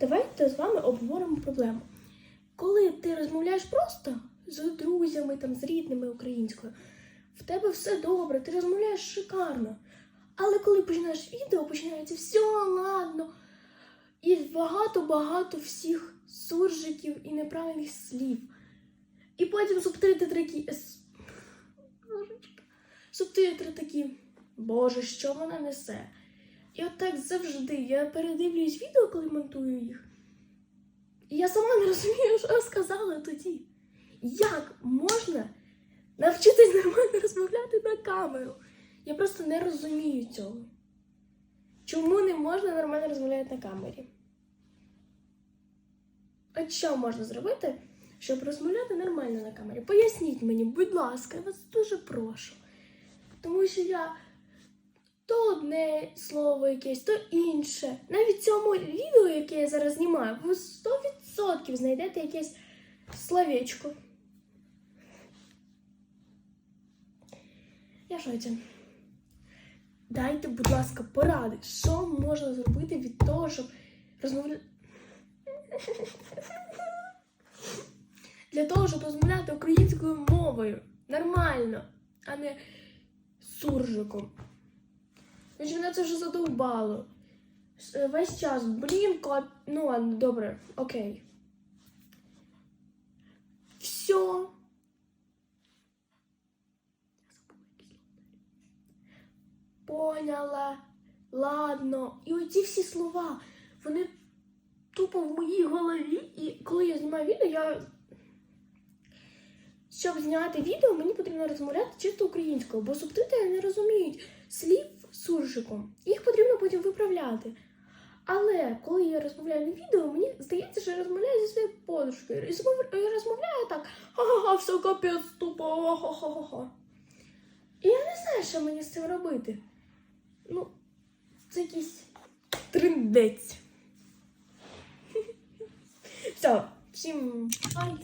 Давайте з вами обговоримо проблему. Коли ти розмовляєш просто з друзями, там, з рідними українською, в тебе все добре, ти розмовляєш шикарно. Але коли починаєш відео, починається все ладно. І багато-багато всіх суржиків і неправильних слів. І потім субтитри такі. Субтитри такі. Боже, що вона несе? От так завжди. Я передивлююсь відео, коли монтую їх. І я сама не розумію, що сказала тоді. Як можна навчитись нормально розмовляти на камеру? Я просто не розумію цього. Чому не можна нормально розмовляти на камері? А що можна зробити, щоб розмовляти нормально на камері? Поясніть мені, будь ласка, я вас дуже прошу. Тому що я то одне слово якесь, то інше. Навіть в цьому відео, яке я зараз знімаю, ви 100% знайдете якесь словечко. Я шоці. Дайте, будь ласка, поради, що можна зробити від того, щоб розмовляти. Для того, щоб розмовляти українською мовою. Нормально, а не суржиком. Значить, мене це вже задовбало. Е, Весь час, блін, кот. Ну ладно, добре, окей. Все. Поняла. Ладно. І оці всі слова, вони тупо в моїй голові. І коли я знімаю відео, я. Щоб зняти відео, мені потрібно розмовляти чисто українською, бо субтитри не розуміють суржиком. Їх потрібно потім виправляти. Але коли я розмовляю на відео, мені здається, що я розмовляю зі своєю подружкою. І я розмовляю так, ха-ха-ха, все капець, тупо, ха-ха-ха. І я не знаю, що мені з цим робити. Ну, це якийсь триндець. Все, всім бай.